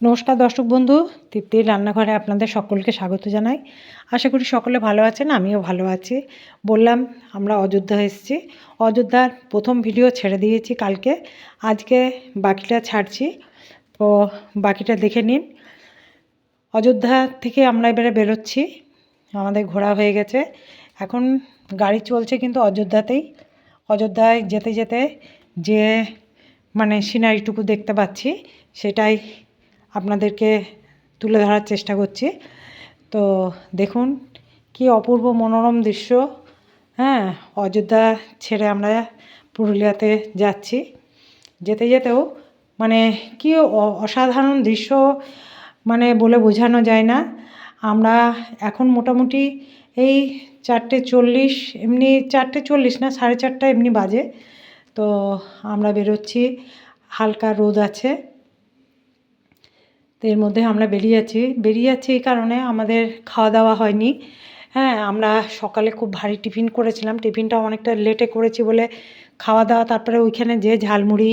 নমস্কার দর্শক বন্ধু, তৃপ্তির রান্নাঘরে আপনাদের সকলকে স্বাগত জানাই। আশা করি সকলে ভালো আছেন, আমিও ভালো আছি। বললাম, আমরা অযোধ্যা এসেছি। অযোধ্যার প্রথম ভিডিও ছেড়ে দিয়েছি কালকে। আজকে বাকিটা ছাড়ছি। তো বাকিটা দেখে নিন। অযোধ্যা থেকে আমরা এবারে বেরোচ্ছি। আমাদের ঘোরা হয়ে গেছে। এখন গাড়ি চলছে কিন্তু অযোধ্যাতেই। অযোধ্যায় যেতে যেতে যে মানে সিনারিটুকু দেখতে পাচ্ছি, সেটাই আপনাদেরকে তুলে ধরার চেষ্টা করছি। তো দেখুন, কি অপূর্ব মনোরম দৃশ্য। হ্যাঁ অযোধ্যা ছেড়ে আমরা পুরুলিয়াতে যাচ্ছি। যেতে যেতেও মানে কি অসাধারণ দৃশ্য মানে বলে বোঝানো যায় না। আমরা এখন মোটামুটি এই চারটে চল্লিশ, এমনি চারটে চল্লিশ না, সাড়ে চারটা এমনি বাজে। তো আমরা বেরোচ্ছি, হালকা রোদ আছে। এর মধ্যে আমরা বেরিয়ে আছি। বেরিয়ে যাচ্ছি এই কারণে আমাদের খাওয়া দাওয়া হয়নি। হ্যাঁ আমরা সকালে খুব ভারী টিফিন করেছিলাম। টিফিনটা অনেকটা লেটে করেছি বলে খাওয়া দাওয়া। তারপরে ওইখানে যে ঝালমুড়ি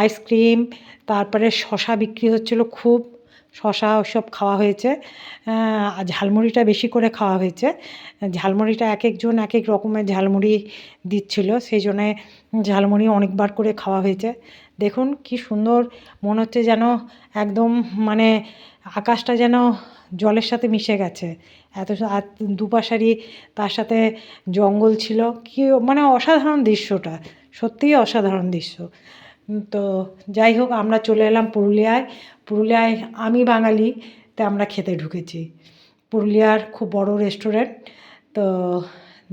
আইসক্রিম তারপরে শশা বিক্রি হচ্ছিল খুব। শশা ওসব খাওয়া হয়েছে। ঝালমুড়িটা বেশি করে খাওয়া হয়েছে। ঝালমুড়িটা এক একজন এক এক রকমের ঝালমুড়ি দিচ্ছিল সেই জন্যে ঝালমুড়ি অনেকবার করে খাওয়া হয়েছে। দেখুন কি সুন্দর, মনে হচ্ছে যেন একদম মানে আকাশটা যেন জলের সাথে মিশে গেছে। এত দুপাশারই তার সাথে জঙ্গল ছিল। কি মানে অসাধারণ দৃশ্যটা, সত্যিই অসাধারণ দৃশ্য। তো যাই হোক, আমরা চলে এলাম পুরুলিয়ায়। পুরুলিয়ায় আমি বাঙালি তাই আমরা খেতে ঢুকেছি। পুরুলিয়ার খুব বড় রেস্টুরেন্ট তো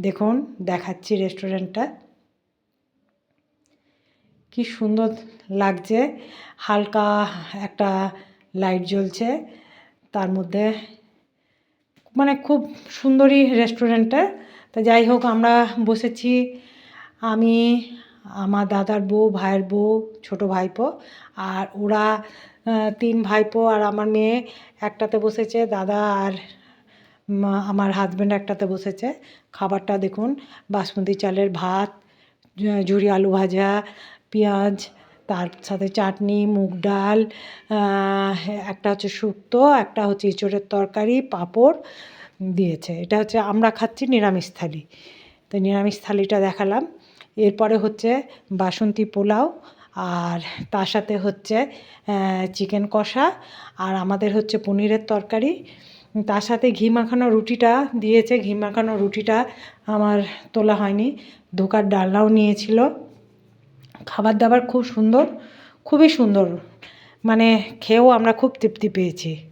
দেখুন, দেখাচ্ছি রেস্টুরেন্টটা কি সুন্দর লাগছে। হালকা একটা লাইট জ্বলছে। তার মধ্যে মানে খুব সুন্দরই রেস্টুরেন্টটা তা যাই হোক, আমরা বসেছি। আমি আমার দাদার বউ, ভাইয়ের বউ, ছোটো ভাইপো, আর ওরা তিন ভাইপো আর আমার মেয়ে একটাতে বসেছে, দাদা আর আমার হাজব্যান্ড একটাতে বসেছে। খাবারটা দেখুন, বাসমতি চালের ভাত ঝুরি আলু ভাজা, পেঁয়াজ, তার সাথে চাটনি, মুগ ডাল একটা হচ্ছে শুক্তো, একটা হচ্ছে ইঁচড়ের তরকারি, পাঁপড় দিয়েছে। এটা হচ্ছে আমরা খাচ্ছি নিরামিষ থালি। তো নিরামিষ থালিটা দেখালাম। এরপরে হচ্ছে বাসন্তী পোলাও আর তার সাথে হচ্ছে চিকেন কষা আর আমাদের হচ্ছে পনিরের তরকারি। তার সাথে ঘি মাখানো রুটিটা দিয়েছে। ঘি মাখানো রুটিটা আমার তোলা হয়নি। ধোকার ডালনাও নিয়েছিল। খাবার দাবার খুব সুন্দর, খুবই সুন্দর। মানে খেয়েও আমরা খুব তৃপ্তি পেয়েছি।